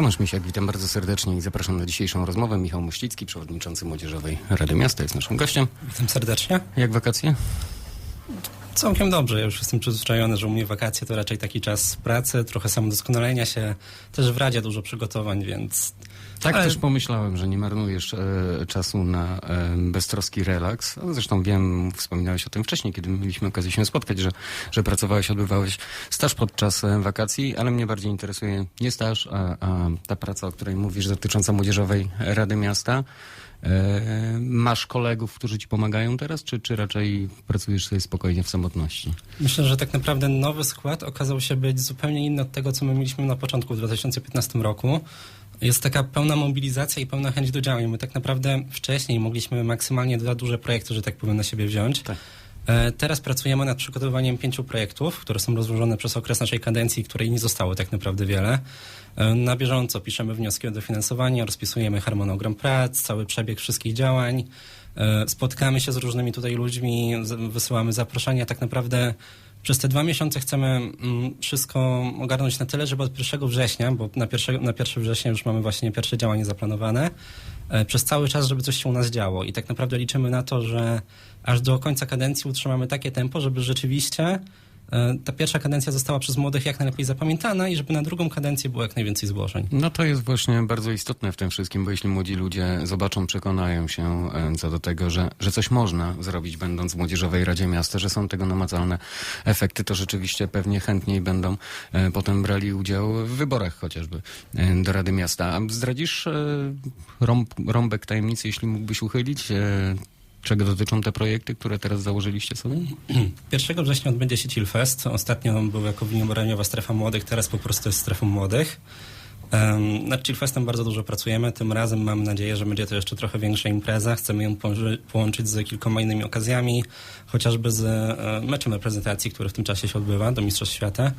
Tomasz Misiak, witam bardzo serdecznie i zapraszam na dzisiejszą rozmowę. Michał Muścicki, przewodniczący Młodzieżowej Rady Miasta jest naszym gościem. Witam serdecznie. Jak wakacje? Całkiem dobrze. Ja już jestem przyzwyczajony, że u mnie wakacje to raczej taki czas pracy, trochę samodoskonalenia się. Też w Radzie dużo przygotowań, więc... Tak Ale- też pomyślałem, że nie marnujesz e, czasu na e, beztroski relaks. Zresztą wiem, wspominałeś o tym wcześniej, kiedy mieliśmy okazję się spotkać, że, że pracowałeś, odbywałeś staż podczas e, wakacji, ale mnie bardziej interesuje nie staż, a, a ta praca, o której mówisz, dotycząca Młodzieżowej Rady Miasta. E, masz kolegów, którzy ci pomagają teraz, czy, czy raczej pracujesz sobie spokojnie w samotności? Myślę, że tak naprawdę nowy skład okazał się być zupełnie inny od tego, co my mieliśmy na początku w 2015 roku. Jest taka pełna mobilizacja i pełna chęć do działań. My tak naprawdę wcześniej mogliśmy maksymalnie dwa duże projekty, że tak powiem, na siebie wziąć. Tak. E, Teraz pracujemy nad przygotowaniem pięciu projektów, które są rozłożone przez okres naszej kadencji, której nie zostało tak naprawdę wiele. E, Na bieżąco piszemy wnioski o dofinansowanie, rozpisujemy harmonogram prac, cały przebieg wszystkich działań. E, Spotkamy się z różnymi tutaj ludźmi, wysyłamy zaproszenia. Tak naprawdę przez te dwa miesiące chcemy mm, wszystko ogarnąć na tyle, żeby od 1 września, bo na 1, na 1 września już mamy właśnie pierwsze działanie zaplanowane, e, przez cały czas, żeby coś się u nas działo. I tak naprawdę liczymy na to, że aż do końca kadencji utrzymamy takie tempo, żeby rzeczywiście ta pierwsza kadencja została przez młodych jak najlepiej zapamiętana i żeby na drugą kadencję było jak najwięcej zgłoszeń. No to jest właśnie bardzo istotne w tym wszystkim, bo jeśli młodzi ludzie zobaczą, przekonają się e, co do tego, że, że coś można zrobić będąc w Młodzieżowej Radzie Miasta, że są tego namacalne efekty, to rzeczywiście pewnie chętniej będą e, potem brali udział w wyborach chociażby e, do Rady Miasta. A zdradzisz e, rąb, rąbek tajemnicy, jeśli mógłbyś uchylić? Czego dotyczą te projekty, które teraz założyliście sobie? 1 września odbędzie się Chillfest. Ostatnio był jako winowaraniowa strefa młodych, teraz po prostu jest strefą młodych. Um, nad Chillfestem bardzo dużo pracujemy. Tym razem mam nadzieję, że będzie to jeszcze trochę większa impreza. Chcemy ją połączy- połączyć z kilkoma innymi okazjami, chociażby z e, meczem reprezentacji, który w tym czasie się odbywa do Mistrzostw Świata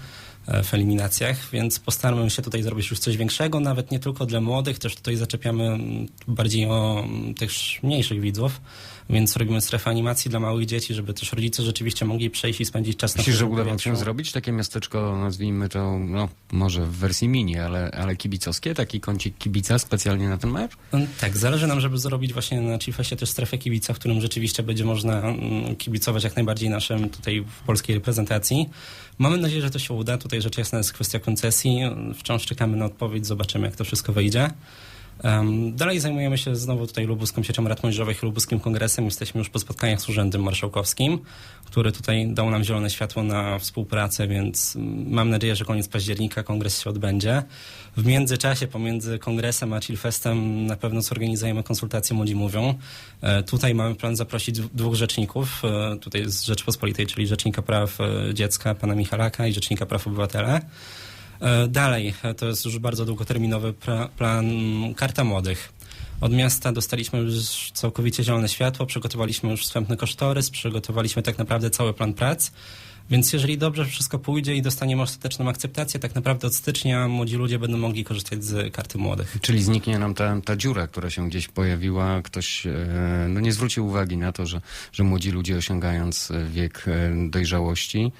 w eliminacjach, więc postaramy się tutaj zrobić już coś większego, nawet nie tylko dla młodych, też tutaj zaczepiamy mm, bardziej o mm, tych mniejszych widzów, więc robimy strefę animacji dla małych dzieci, żeby też rodzice rzeczywiście mogli przejść i spędzić czas na Myślisz, że uda wam się zrobić takie miasteczko, nazwijmy to, no może w wersji mini, ale, ale kibicowskie, taki kącik kibica specjalnie na ten mecz? Mm, Tak, zależy nam, żeby zrobić właśnie na Chiefesie też strefę kibica, w którym rzeczywiście będzie można kibicować jak najbardziej naszym tutaj w polskiej reprezentacji. Mamy nadzieję, że to się uda. Tutaj rzecz jasna jest kwestia koncesji. Wciąż czekamy na odpowiedź, zobaczymy jak to wszystko wyjdzie. Dalej zajmujemy się znowu tutaj lubuską siecią rad młodzieżowych i lubuskim kongresem. Jesteśmy już po spotkaniach z Urzędem Marszałkowskim, który tutaj dał nam zielone światło na współpracę, więc mam nadzieję, że koniec października kongres się odbędzie. W międzyczasie pomiędzy kongresem a Chillfestem na pewno zorganizujemy konsultacje Młodzi Mówią. E, tutaj mamy plan zaprosić dw- dwóch rzeczników, e, tutaj z Rzeczpospolitej, czyli Rzecznika Praw e, Dziecka, pana Michalaka i Rzecznika Praw Obywatela. E, Dalej, to jest już bardzo długoterminowy plan Karta Młodych. Od miasta dostaliśmy już całkowicie zielone światło, przygotowaliśmy już wstępny kosztorys, przygotowaliśmy tak naprawdę cały plan prac. Więc jeżeli dobrze wszystko pójdzie i dostaniemy ostateczną akceptację, tak naprawdę od stycznia młodzi ludzie będą mogli korzystać z karty młodych. Czyli zniknie nam ta, ta dziura, która się gdzieś pojawiła. Ktoś e, no nie zwrócił uwagi na to, że, że młodzi ludzie osiągając wiek e, dojrzałości,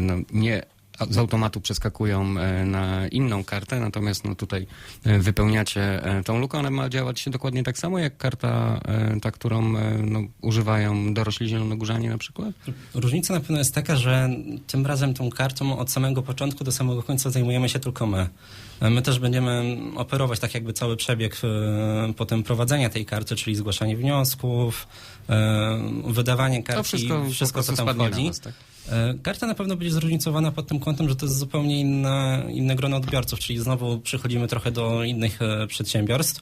no nie z automatu przeskakują e, na inną kartę, natomiast no tutaj e, wypełniacie e, tą lukę. Ona ma działać dokładnie tak samo jak karta, ta, którą no, używają dorośli zielonogórzanie na przykład? Różnica na pewno jest taka, że tym razem tą kartą od samego początku do samego końca zajmujemy się tylko my. My też będziemy operować tak jakby cały przebieg e, potem prowadzenia tej karty, czyli zgłaszanie wniosków, e, wydawanie karty, To wszystko, i wszystko co tam na wchodzi. tak? E, Karta na pewno będzie zróżnicowana pod tym kątem, że to jest zupełnie inne, inne grono odbiorców, czyli znowu przychodzimy trochę do innych e, przedsiębiorstw,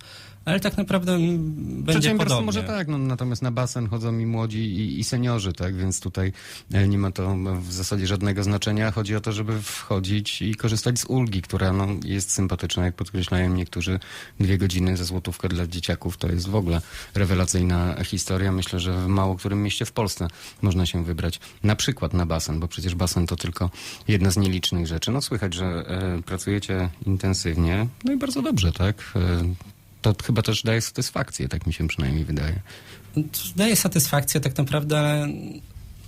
ale tak naprawdę będzie podobnie. może tak, no, natomiast na basen chodzą i młodzi i, i seniorzy, tak, więc tutaj e, nie ma to w zasadzie żadnego znaczenia. Chodzi o to, żeby wchodzić i korzystać z ulgi, która no, jest sympatyczna, jak podkreślają niektórzy. Dwie godziny za złotówkę dla dzieciaków to jest w ogóle rewelacyjna historia. Myślę, że w mało którym mieście w Polsce można się wybrać na przykład na basen, bo przecież basen to tylko jedna z nielicznych rzeczy. No słychać, że e, pracujecie intensywnie, no i bardzo dobrze, tak? E, to chyba też daje satysfakcję, tak mi się przynajmniej wydaje. Daje satysfakcję tak naprawdę, ale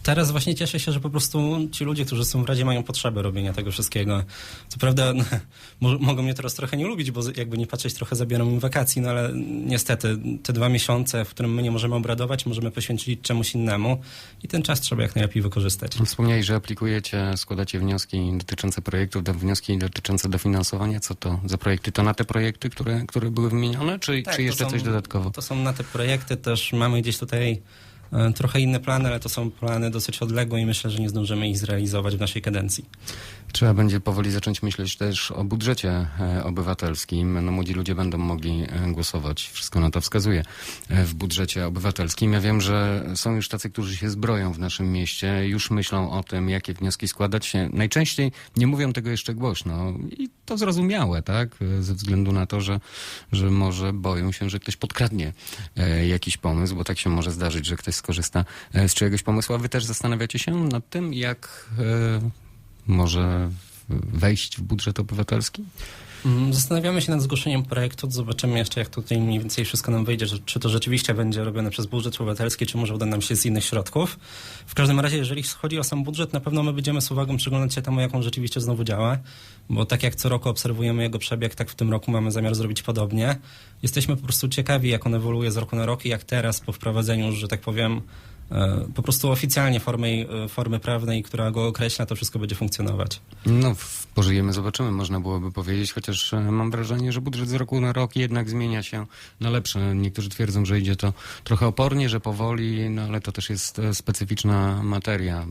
teraz właśnie cieszę się, że po prostu ci ludzie, którzy są w Radzie, mają potrzebę robienia tego wszystkiego. Co prawda no, mo- mogą mnie teraz trochę nie lubić, bo jakby nie patrzeć, trochę zabieram im wakacji, no ale niestety te dwa miesiące, w którym my nie możemy obradować, możemy poświęcić czemuś innemu i ten czas trzeba jak najlepiej wykorzystać. Wspomniałeś, że aplikujecie, składacie wnioski dotyczące projektów, do wnioski dotyczące dofinansowania. Co to za projekty? To na te projekty, które, które były wymienione, czy, Tak, czy jeszcze są- coś dodatkowo? To są na te projekty też, mamy gdzieś tutaj trochę inne plany, ale to są plany dosyć odległe i myślę, że nie zdążymy ich zrealizować w naszej kadencji. Trzeba będzie powoli zacząć myśleć też o budżecie e, obywatelskim. No, młodzi ludzie będą mogli e, głosować, wszystko na to wskazuje, e, w budżecie obywatelskim. Ja wiem, że są już tacy, którzy się zbroją w naszym mieście, już myślą o tym, jakie wnioski składać. Najczęściej nie mówią tego jeszcze głośno i to zrozumiałe, tak? E, Ze względu na to, że, że może boją się, że ktoś podkradnie e, jakiś pomysł, bo tak się może zdarzyć, że ktoś skorzysta e, z czyjegoś pomysłu. A wy też zastanawiacie się nad tym, jak e, może wejść w budżet obywatelski? Mm, Zastanawiamy się nad zgłoszeniem projektu, zobaczymy jeszcze, jak tutaj mniej więcej wszystko nam wyjdzie, czy to rzeczywiście będzie robione przez budżet obywatelski, czy może uda nam się z innych środków. W każdym razie, jeżeli chodzi o sam budżet, na pewno my będziemy z uwagą przyglądać się temu, jak on rzeczywiście znowu działa, bo tak jak co roku obserwujemy jego przebieg, tak w tym roku mamy zamiar zrobić podobnie. Jesteśmy po prostu ciekawi, jak on ewoluuje z roku na rok i jak teraz po wprowadzeniu, że tak powiem, po prostu oficjalnie formy, e, formy prawnej, która go określa, to wszystko będzie funkcjonować. No, pożyjemy, zobaczymy, można byłoby powiedzieć, chociaż e, mam wrażenie, że budżet z roku na rok jednak zmienia się na lepsze. Niektórzy twierdzą, że idzie to trochę opornie, że powoli, no ale to też jest e, specyficzna materia.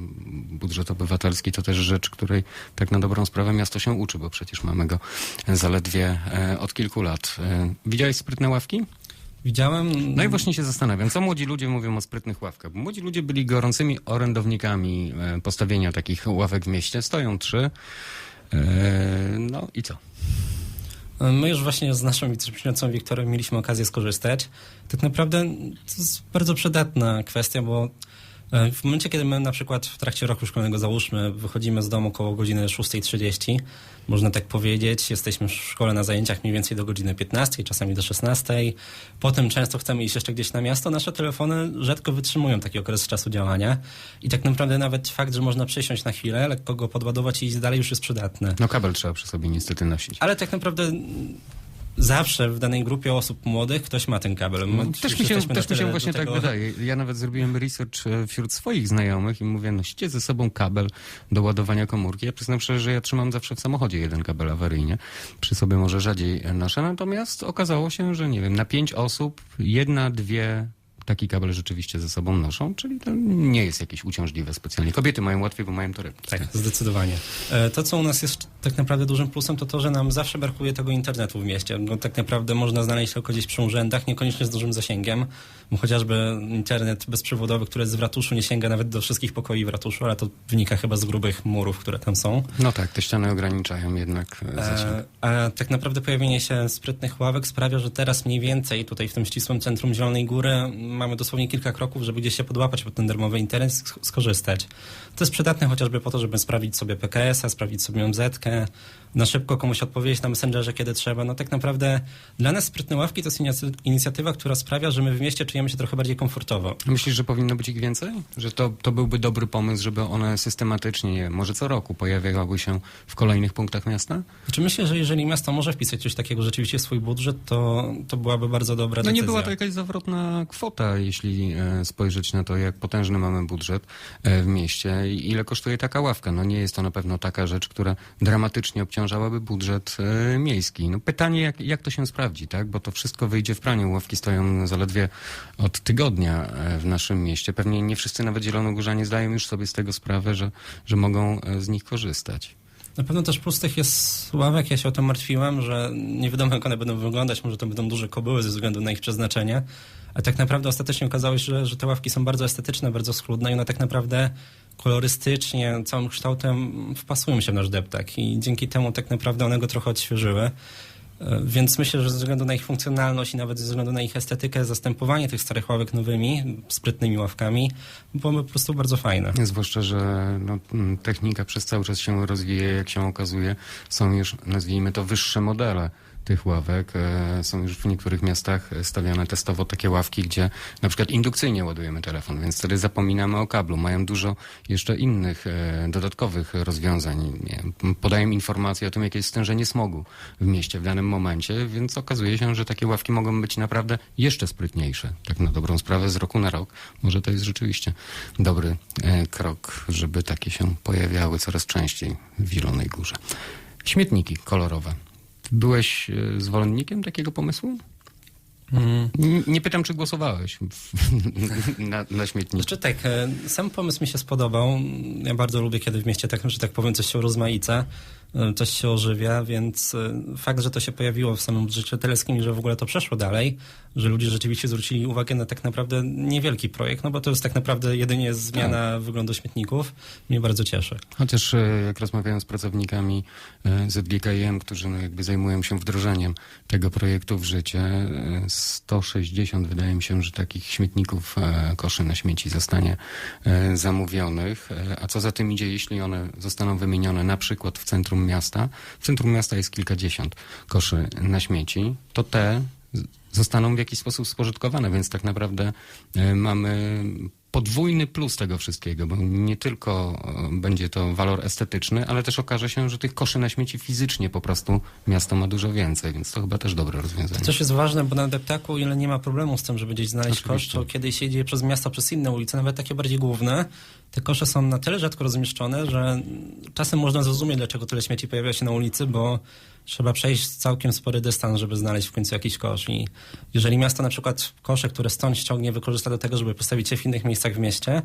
Budżet obywatelski to też rzecz, której tak na dobrą sprawę miasto się uczy, bo przecież mamy go zaledwie e, od kilku lat. E, Widziałeś sprytne ławki? Widziałem... No i właśnie się zastanawiam, co młodzi ludzie mówią o sprytnych ławkach. Bo młodzi ludzie byli gorącymi orędownikami e, postawienia takich ławek w mieście. Stoją trzy. E, No i co? My już właśnie z naszą wiceprzewodniczącą Wiktorem mieliśmy okazję skorzystać. Tak naprawdę to jest bardzo przydatna kwestia, bo w momencie, kiedy my na przykład w trakcie roku szkolnego, załóżmy, wychodzimy z domu około godziny 6.30, można tak powiedzieć, jesteśmy w szkole na zajęciach mniej więcej do godziny 15, czasami do 16. Potem często chcemy iść jeszcze gdzieś na miasto. Nasze telefony rzadko wytrzymują taki okres czasu działania. I tak naprawdę nawet fakt, że można przysiąść na chwilę, lekko go podładować i iść dalej już jest przydatne. No kabel trzeba przy sobie niestety nosić. Ale tak naprawdę zawsze w danej grupie osób młodych ktoś ma ten kabel. My No, już też mi się, też mi się właśnie do tego- tak wydaje. Ja nawet zrobiłem research e, wśród swoich znajomych i mówię, nosicie ze sobą kabel do ładowania komórki. Ja przyznam szczerze, że ja trzymam zawsze w samochodzie jeden kabel awaryjnie. Przy sobie może rzadziej noszę, natomiast okazało się, że nie wiem, na pięć osób jedna, dwie taki kabel rzeczywiście ze sobą noszą, czyli to nie jest jakieś uciążliwe specjalnie. Kobiety mają łatwiej, bo mają torebki. Tak, zdecydowanie. E, To, co u nas jest tak naprawdę dużym plusem, to to, że nam zawsze brakuje tego internetu w mieście. No, tak naprawdę można znaleźć tylko gdzieś przy urzędach, niekoniecznie z dużym zasięgiem, bo chociażby internet bezprzewodowy, który jest w ratuszu, nie sięga nawet do wszystkich pokoi w ratuszu, ale to wynika chyba z grubych murów, które tam są. No tak, te ściany ograniczają jednak e, zasięg. E, A tak naprawdę pojawienie się sprytnych ławek sprawia, że teraz mniej więcej tutaj w tym ścisłym centrum Zielonej Góry mamy dosłownie kilka kroków, żeby gdzieś się podłapać pod ten darmowy internet, sk- skorzystać. To jest przydatne chociażby po to, żeby sprawdzić sobie PKS-a, sprawdzić sobie MZ-kę, na szybko komuś odpowiedzieć na Messengerze, kiedy trzeba. No tak naprawdę dla nas sprytne ławki to jest inicjatywa, która sprawia, że my w mieście czujemy się trochę bardziej komfortowo. Myślisz, że powinno być ich więcej? Że to, to byłby dobry pomysł, żeby one systematycznie, nie może co roku pojawiały się w kolejnych punktach miasta? Znaczy myślę, że jeżeli miasto może wpisać coś takiego rzeczywiście w swój budżet, to, to byłaby bardzo dobra No decyzja. nie była to jakaś zawrotna kwota, jeśli e, spojrzeć na to, jak potężny mamy budżet e, w mieście i ile kosztuje taka ławka. No nie jest to na pewno taka rzecz, która dramatycznie obciążałaby budżet e, miejski. No pytanie, jak, jak to się sprawdzi, tak? Bo to wszystko wyjdzie w praniu. Ławki stoją zaledwie od tygodnia e, w naszym mieście. Pewnie nie wszyscy, nawet zielonogórzanie, zdają już sobie z tego sprawę, że, że mogą e, z nich korzystać. Na pewno też plus tych jest ławek, ja się o to martwiłem, że nie wiadomo jak one będą wyglądać, może to będą duże kobyły ze względu na ich przeznaczenie, a tak naprawdę ostatecznie okazało się, że, że te ławki są bardzo estetyczne, bardzo schludne i one tak naprawdę kolorystycznie, całym kształtem wpasują się w nasz deptak i dzięki temu tak naprawdę one go trochę odświeżyły. E, Więc myślę, że ze względu na ich funkcjonalność i nawet ze względu na ich estetykę, zastępowanie tych starych ławek nowymi, sprytnymi ławkami byłoby po prostu bardzo fajne. Zwłaszcza, że no, technika przez cały czas się rozwija, jak się okazuje, są już, nazwijmy to, wyższe modele tych ławek. E, Są już w niektórych miastach stawiane testowo takie ławki, gdzie na przykład indukcyjnie ładujemy telefon, więc wtedy zapominamy o kablu. Mają dużo jeszcze innych e, dodatkowych rozwiązań. Podają informacje o tym, jakie jest stężenie smogu w mieście w danym momencie, więc okazuje się, że takie ławki mogą być naprawdę jeszcze sprytniejsze. Tak na dobrą sprawę z roku na rok. Może to jest rzeczywiście dobry e, krok, żeby takie się pojawiały coraz częściej w Zielonej Górze. Śmietniki kolorowe. Byłeś e, zwolennikiem takiego pomysłu? Mm. N- Nie pytam, czy głosowałeś na, na śmietniki. Znaczy tak, e, sam pomysł mi się spodobał. Ja bardzo lubię, kiedy w mieście tak, że tak powiem, coś się rozmaica, coś się ożywia, więc e, fakt, że to się pojawiło w samym budżecie teleskim i że w ogóle to przeszło dalej, że ludzie rzeczywiście zwrócili uwagę na tak naprawdę niewielki projekt, no bo to jest tak naprawdę jedynie zmiana wyglądu śmietników, mnie bardzo cieszy. Chociaż e, jak rozmawiałem z pracownikami ZGKiM, którzy no jakby zajmują się wdrożeniem tego projektu w życie, e, 160 wydaje mi się, że takich śmietników, e, koszy na śmieci zostanie e, zamówionych. E, A co za tym idzie, jeśli one zostaną wymienione na przykład w centrum miasta, w centrum miasta jest kilkadziesiąt koszy na śmieci, to te zostaną w jakiś sposób spożytkowane, więc tak naprawdę e, mamy podwójny plus tego wszystkiego, bo nie tylko e, będzie to walor estetyczny, ale też okaże się, że tych koszy na śmieci fizycznie po prostu miasto ma dużo więcej, więc to chyba też dobre rozwiązanie. To też jest ważne, bo na deptaku ile nie ma problemu z tym, żeby gdzieś znaleźć kosz, Oczywiście. to kiedy się jedzie przez miasto, przez inne ulice, nawet takie bardziej główne, te kosze są na tyle rzadko rozmieszczone, że czasem można zrozumieć, dlaczego tyle śmieci pojawia się na ulicy, bo trzeba przejść całkiem spory dystans, żeby znaleźć w końcu jakiś kosz. I jeżeli miasto na przykład kosze, które stąd ściągnie, wykorzysta do tego, żeby postawić je w innych miejscach w mieście,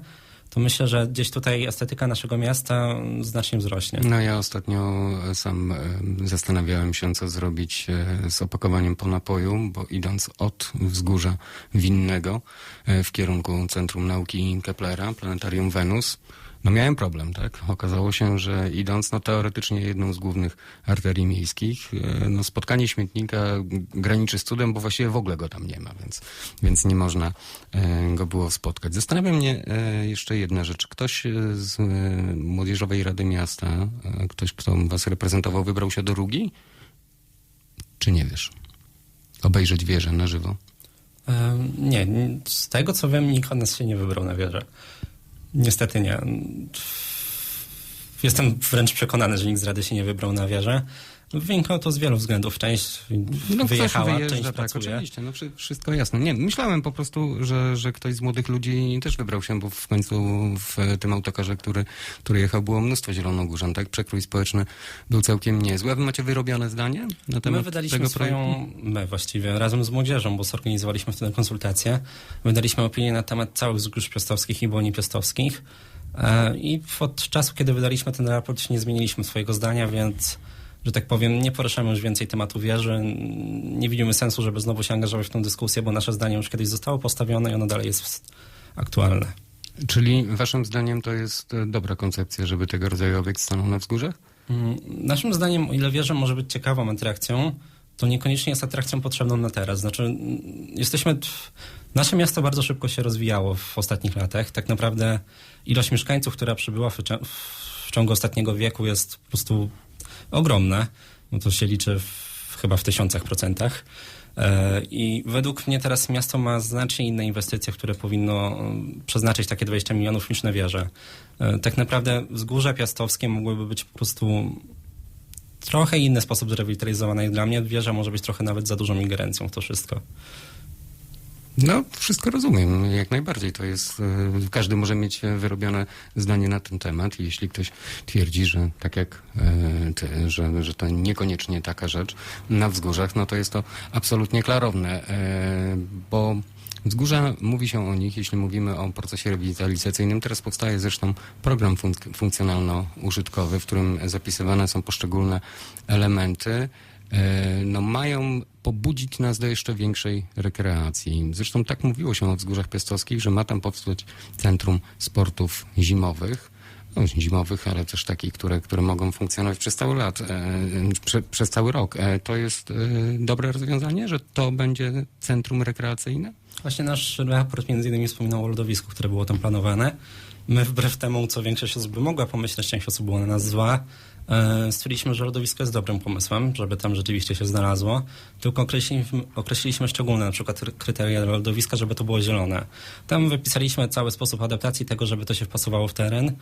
to myślę, że gdzieś tutaj estetyka naszego miasta znacznie wzrośnie. No ja ostatnio e, sam e, zastanawiałem się, co zrobić e, z opakowaniem po napoju, bo idąc od wzgórza winnego w kierunku Centrum Nauki Keplera, Planetarium Wenus, no miałem problem, tak? Okazało się, że idąc, no teoretycznie jedną z głównych arterii miejskich, e, no spotkanie śmietnika graniczy z cudem, bo właściwie w ogóle go tam nie ma, więc, więc nie można e, go było spotkać. Zastanawia mnie e, jeszcze jedna rzecz. Ktoś z Młodzieżowej Rady Miasta, ktoś, kto was reprezentował, wybrał się do Rugi? Czy nie wiesz? Obejrzeć wieżę na żywo. Nie, z tego co wiem, nikt nas się nie wybrał na wieżę. Niestety nie. Jestem wręcz przekonany, że nikt z Rady się nie wybrał na wieżę. Wynikało to z wielu względów. Część No wyjechała, wyjeżdża, część tak, pracuje. oczywiście, no wszy- wszystko jasne. Nie, myślałem po prostu, że, że ktoś z młodych ludzi też wybrał się, bo w końcu w tym autokarze, który, który jechał, było mnóstwo zielonogórzan, tak? Przekrój społeczny był całkiem niezły. A wy macie wyrobione zdanie na temat My wydaliśmy tego swoją, projektu? my właściwie, razem z młodzieżą, bo zorganizowaliśmy wtedy konsultacje, wydaliśmy opinię na temat całych wzgórz piastowskich i błoni piastowskich E, i od czasu, kiedy wydaliśmy ten raport, nie zmieniliśmy swojego zdania, więc, że tak powiem, nie poruszamy już więcej tematu wieży. Nie widzimy sensu, żeby znowu się angażować w tę dyskusję, bo nasze zdanie już kiedyś zostało postawione i ono dalej jest aktualne. Czyli waszym zdaniem to jest e, dobra koncepcja, żeby tego rodzaju obiekt stanął na wzgórzach? Mm, Naszym zdaniem, o ile wieża może być ciekawą atrakcją, to niekoniecznie jest atrakcją potrzebną na teraz. Znaczy, mm, jesteśmy. Nasze miasto bardzo szybko się rozwijało w ostatnich latach. Tak naprawdę ilość mieszkańców, która przybyła w, w ciągu ostatniego wieku jest po prostu ogromna. No to się liczy w, chyba w tysiącach procentach. E, I według mnie teraz miasto ma znacznie inne inwestycje, które powinno mm, przeznaczyć takie 20 milionów niż na wieżę. E, Tak naprawdę wzgórza piastowskie mogłyby być po prostu trochę inny sposób zrewitalizowane dla mnie wieża może być trochę nawet za dużą ingerencją w to wszystko. No, wszystko rozumiem, jak najbardziej. To jest, e, każdy może mieć e, wyrobione zdanie na ten temat. Jeśli ktoś twierdzi, że tak jak e, ty, że, że to niekoniecznie taka rzecz na wzgórzach, no to jest to absolutnie klarowne, bo Wzgórza, mówi się o nich, jeśli mówimy o procesie rewitalizacyjnym. Teraz powstaje zresztą program funk- funkcjonalno-użytkowy, w którym zapisywane są poszczególne elementy. E, no, mają pobudzić nas do jeszcze większej rekreacji. Zresztą tak mówiło się o Wzgórzach Piastowskich, że ma tam powstać Centrum Sportów Zimowych. No, zimowych, ale też takich, które, które mogą funkcjonować przez cały lat, e, prze, przez cały rok. E, to jest dobre rozwiązanie, że to będzie centrum rekreacyjne? Właśnie nasz raport między innymi wspominał o lodowisku, które było tam planowane. My wbrew temu, co większość osób by mogła pomyśleć, część osób była na nas zła, stwierdziliśmy, że lodowisko jest dobrym pomysłem, żeby tam rzeczywiście się znalazło, tylko określiliśmy, określiliśmy szczególne na przykład kryteria lodowiska, żeby to było zielone. Tam wypisaliśmy cały sposób adaptacji tego, żeby to się wpasowało w teren.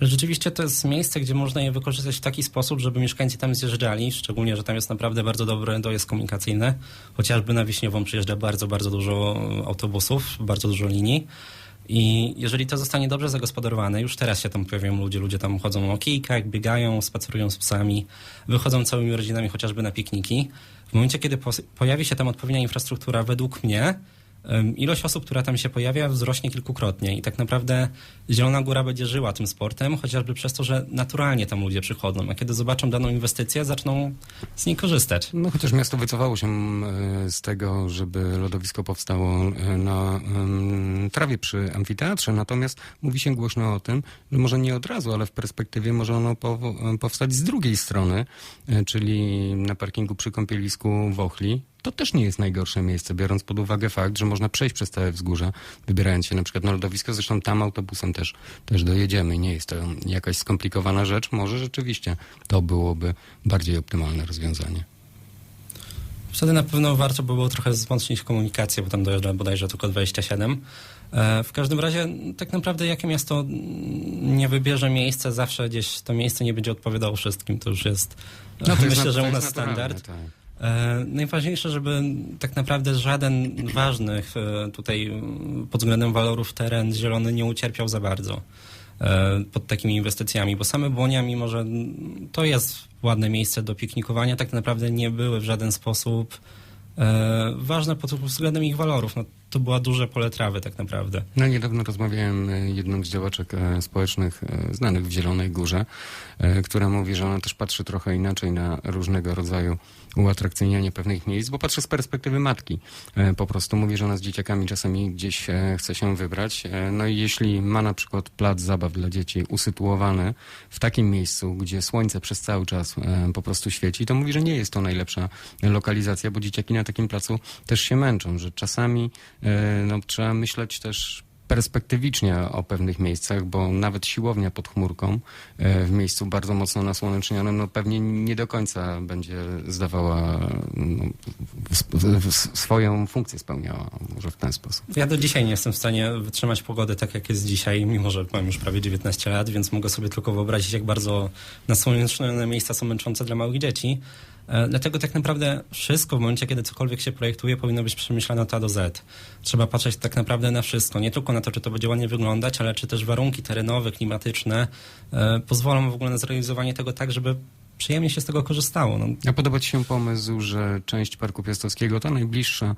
Rzeczywiście to jest miejsce, gdzie można je wykorzystać w taki sposób, żeby mieszkańcy tam zjeżdżali, szczególnie, że tam jest naprawdę bardzo dobry dojazd komunikacyjny. Chociażby na Wiśniową przyjeżdża bardzo, bardzo dużo autobusów, bardzo dużo linii. I jeżeli to zostanie dobrze zagospodarowane, już teraz się tam pojawiają ludzie, ludzie tam chodzą o kijkach, biegają, spacerują z psami, wychodzą całymi rodzinami chociażby na pikniki. W momencie, kiedy pojawi się tam odpowiednia infrastruktura, według mnie ilość osób, która tam się pojawia, wzrośnie kilkukrotnie i tak naprawdę Zielona Góra będzie żyła tym sportem, chociażby przez to, że naturalnie tam ludzie przychodzą, a kiedy zobaczą daną inwestycję, zaczną z niej korzystać. No chociaż miasto wycofało się z tego, żeby lodowisko powstało na trawie przy amfiteatrze, natomiast mówi się głośno o tym, że może nie od razu, ale w perspektywie może ono powstać z drugiej strony, e, czyli na parkingu przy kąpielisku w Ochli. To też nie jest najgorsze miejsce, biorąc pod uwagę fakt, że można przejść przez całe wzgórze, wybierając się na przykład na lodowisko. Zresztą tam autobusem też, też dojedziemy. Nie jest to jakaś skomplikowana rzecz. Może rzeczywiście to byłoby bardziej optymalne rozwiązanie. Wtedy na pewno warto by było trochę wzmocnić komunikację, bo tam dojeżdża bodajże tylko 27. E, W każdym razie, tak naprawdę, jakie miasto nie wybierze miejsce, zawsze gdzieś to miejsce nie będzie odpowiadało wszystkim. To już jest, No to jest myślę, na- że u jest nas standard. tak. E, Najważniejsze, żeby tak naprawdę żaden ważny e, tutaj pod względem walorów teren zielony nie ucierpiał za bardzo e, pod takimi inwestycjami, bo same Błonia, mimo że to jest ładne miejsce do piknikowania, tak naprawdę nie były w żaden sposób ważne pod względem ich walorów. No, to była duże pole trawy tak naprawdę. No niedawno rozmawiałem e, jedną z działaczek e, społecznych e, znanych w Zielonej Górze, która mówi, że ona też patrzy trochę inaczej na różnego rodzaju uatrakcyjnianie pewnych miejsc, bo patrzy z perspektywy matki. Po prostu mówi, że ona z dzieciakami czasami gdzieś chce się wybrać. No i jeśli ma na przykład plac zabaw dla dzieci usytuowany w takim miejscu, gdzie słońce przez cały czas po prostu świeci, to mówi, że nie jest to najlepsza lokalizacja, bo dzieciaki na takim placu też się męczą, że czasami no, trzeba myśleć też perspektywicznie o pewnych miejscach, bo nawet siłownia pod chmurką e, w miejscu bardzo mocno nasłonecznionym, no pewnie nie do końca będzie zdawała, no, swoją funkcję spełniała, może w ten sposób. Ja do dzisiaj nie jestem w stanie wytrzymać pogody tak, jak jest dzisiaj, mimo że mam już prawie 19 lat, więc mogę sobie tylko wyobrazić, jak bardzo nasłonecznione miejsca są męczące dla małych dzieci. E, Dlatego tak naprawdę wszystko w momencie, kiedy cokolwiek się projektuje, powinno być przemyślane od A do Z. Trzeba patrzeć tak naprawdę na wszystko. Nie tylko na to, czy to będzie ładnie wyglądać, ale czy też warunki terenowe, klimatyczne e, pozwolą w ogóle na zrealizowanie tego tak, żeby przyjemnie się z tego korzystało. No, A podoba Ci się pomysł, że część Parku Piastowskiego, ta najbliższa,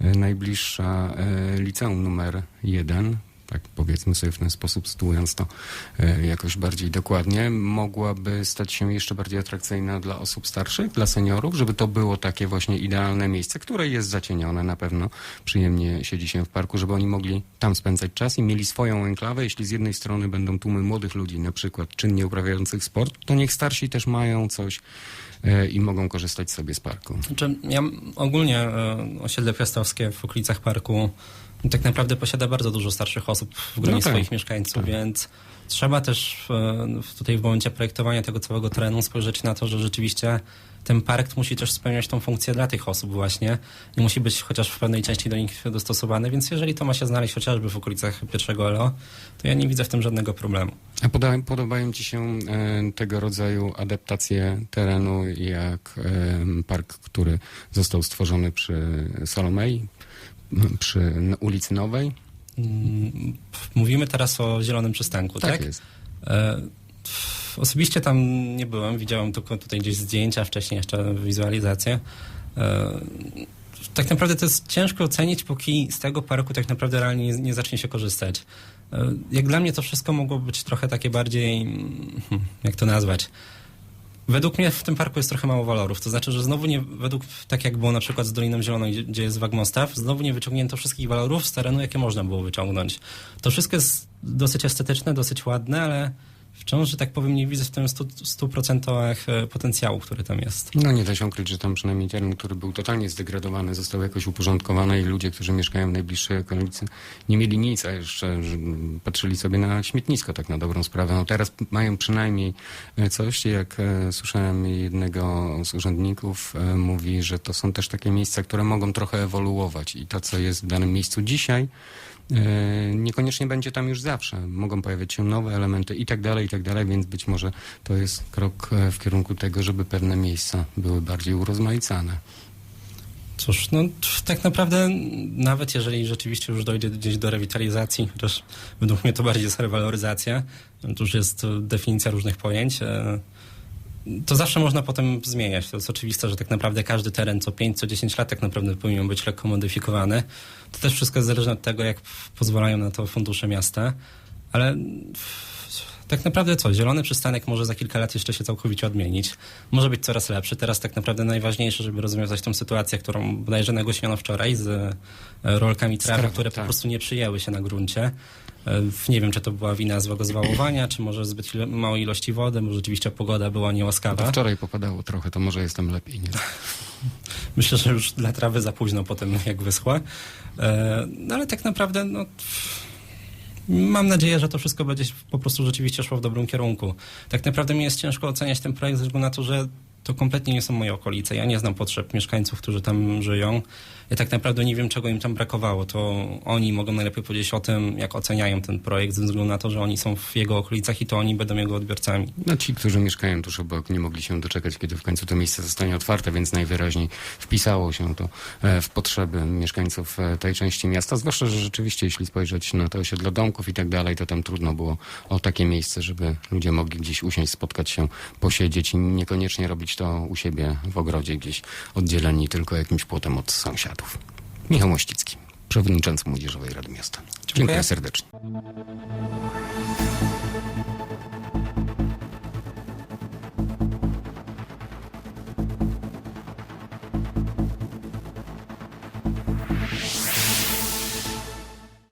e, najbliższa liceum numer jeden, tak powiedzmy sobie w ten sposób, sytuując to e, jakoś bardziej dokładnie, mogłaby stać się jeszcze bardziej atrakcyjna dla osób starszych, dla seniorów, żeby to było takie właśnie idealne miejsce, które jest zacienione na pewno, przyjemnie siedzi się w parku, żeby oni mogli tam spędzać czas i mieli swoją enklawę. Jeśli z jednej strony będą tłumy młodych ludzi, na przykład czynnie uprawiających sport, to niech starsi też mają coś e, i mogą korzystać sobie z parku. Znaczy, ja ogólnie e, osiedle piastowskie w okolicach parku tak naprawdę posiada bardzo dużo starszych osób w gronie No tak. swoich mieszkańców, Tak. więc trzeba też e, w- tutaj w momencie projektowania tego całego terenu spojrzeć na to, że rzeczywiście ten park musi też spełniać tą funkcję dla tych osób właśnie i musi być chociaż w pewnej części do nich dostosowany, więc jeżeli to ma się znaleźć chociażby w okolicach pierwszego ELO, to ja nie widzę w tym żadnego problemu. A poda, podobają Ci się e, tego rodzaju adaptacje terenu, jak e, park, który został stworzony przy Salomei, przy ulicy Nowej? Mm, Mówimy teraz o Zielonym Przystanku, tak? jest. E, Osobiście tam nie byłem, widziałem tylko tutaj gdzieś zdjęcia, wcześniej jeszcze wizualizację. E, Tak naprawdę to jest ciężko ocenić, póki z tego parku tak naprawdę realnie nie, nie zacznie się korzystać. E, Jak dla mnie to wszystko mogło być trochę takie bardziej, mm, jak to nazwać, Według mnie w tym parku jest trochę mało walorów. To znaczy, że znowu nie, według, tak jak było na przykład z Doliną Zieloną, gdzie, jest Wagmostaw, znowu nie wyciągnięto wszystkich walorów z terenu, jakie można było wyciągnąć. To wszystko jest dosyć estetyczne, dosyć ładne, ale Wciąż, że tak powiem, nie widzę w tym stu- 100% e, potencjału, który tam jest. No nie da się ukryć, że tam przynajmniej teren, który był totalnie zdegradowany, został jakoś uporządkowany i ludzie, którzy mieszkają w najbliższej okolicy, nie mieli nic, a jeszcze patrzyli sobie na śmietnisko, tak na dobrą sprawę. No teraz mają przynajmniej e, coś, jak e, słyszałem jednego z urzędników, mówi, że to są też takie miejsca, które mogą trochę ewoluować i to, co jest w danym miejscu dzisiaj, niekoniecznie będzie tam już zawsze. Mogą pojawiać się nowe elementy i tak dalej, i tak dalej, więc być może to jest krok e, w kierunku tego, żeby pewne miejsca były bardziej urozmaicane. Cóż, no tak naprawdę nawet jeżeli rzeczywiście już dojdzie gdzieś do rewitalizacji, chociaż według mnie to bardziej jest rewaloryzacja, to już jest e, definicja różnych pojęć, e, to zawsze można potem zmieniać. To jest oczywiste, że tak naprawdę każdy teren co 5, co 10 lat tak naprawdę powinien być lekko modyfikowany. To też wszystko jest zależne od tego, jak pozwalają na to fundusze miasta, ale tak naprawdę co? Zielony przystanek może za kilka lat jeszcze się całkowicie odmienić. Może być coraz lepszy. Teraz tak naprawdę najważniejsze, żeby rozwiązać tą sytuację, którą bodajże nagłośniono wczoraj z e, rolkami trawy, które tak. po prostu nie przyjęły się na gruncie. Nie wiem, czy to była wina złego zwałowania, czy może zbyt małej ilości wody, może rzeczywiście pogoda była To niełaskawa. wczoraj popadało trochę, to może jestem lepiej. Nie? Myślę, że już dla trawy za późno po tym, jak wyschła. E, No ale tak naprawdę, no, mam nadzieję, że to wszystko będzie po prostu rzeczywiście szło w dobrym kierunku. Tak naprawdę mi jest ciężko oceniać ten projekt ze względu na to, że to kompletnie nie są moje okolice. Ja nie znam potrzeb mieszkańców, którzy tam żyją. Tak naprawdę nie wiem, czego im tam brakowało. To oni mogą najlepiej powiedzieć o tym, jak oceniają ten projekt, ze względu na to, że oni są w jego okolicach i to oni będą jego odbiorcami. No ci, którzy mieszkają tuż obok, nie mogli się doczekać, kiedy w końcu to miejsce zostanie otwarte, więc najwyraźniej wpisało się to e, w potrzeby mieszkańców e, tej części miasta. Zwłaszcza, że rzeczywiście, jeśli spojrzeć na te osiedla domków i tak dalej, to tam trudno było o takie miejsce, żeby ludzie mogli gdzieś usiąść, spotkać się, posiedzieć i niekoniecznie robić to u siebie w ogrodzie, gdzieś oddzieleni tylko jakimś płotem od sąsiadów. Michał Mościcki, przewodniczący Młodzieżowej Rady Miasta. Dziękuję, Dziękuję serdecznie.